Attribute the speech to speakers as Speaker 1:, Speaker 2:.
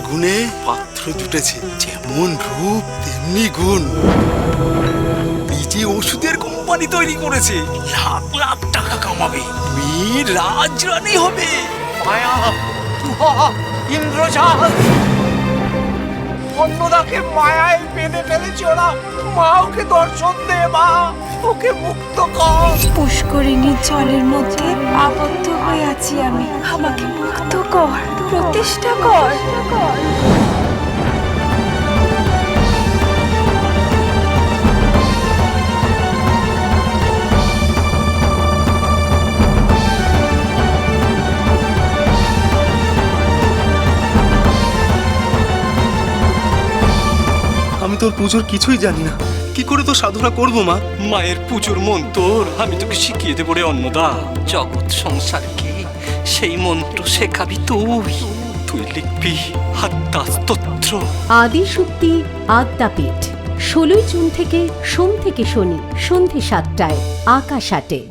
Speaker 1: গুণে পাত্র জুটেছে যেমন রূপ তেমনি গুণ। নিজে ওষুধের কোম্পানি তৈরি করেছে লাখ লাখ টাকা কামাবে। মেয়ে রাজরানী হবে।
Speaker 2: মায়া তুহা ইন্দ্রজাল। অন্নদাকে মায়ায় বেঁধে ফেলেছে ওরা। মা ওকে দর্শন দে মা। ওকে মুক্ত কর।
Speaker 3: পুষ্করিণীর জলের মধ্যে আবদ্ধ হয়ে আছি আমি। আমাকে মুক্ত কর। প্রতিষ্ঠা কর।
Speaker 4: আমি তোর পুজোর কিছুই জানি না। কি করে তো সাধনা করব মা?
Speaker 5: মায়ের পুজোর মন্তর আমি তোকে শিখিয়ে দেবো রে অন্নদা। জগৎ সংসারকে সেই মন্ত্র শেখাবি তুই। তুই লিখবি আত্মাস্তোত্র
Speaker 6: আদি শক্তি আদ্যাপীঠ, ষোলোই জুন থেকে সোম থেকে শনি, সন্ধে সাতটায়, আকাশ আটে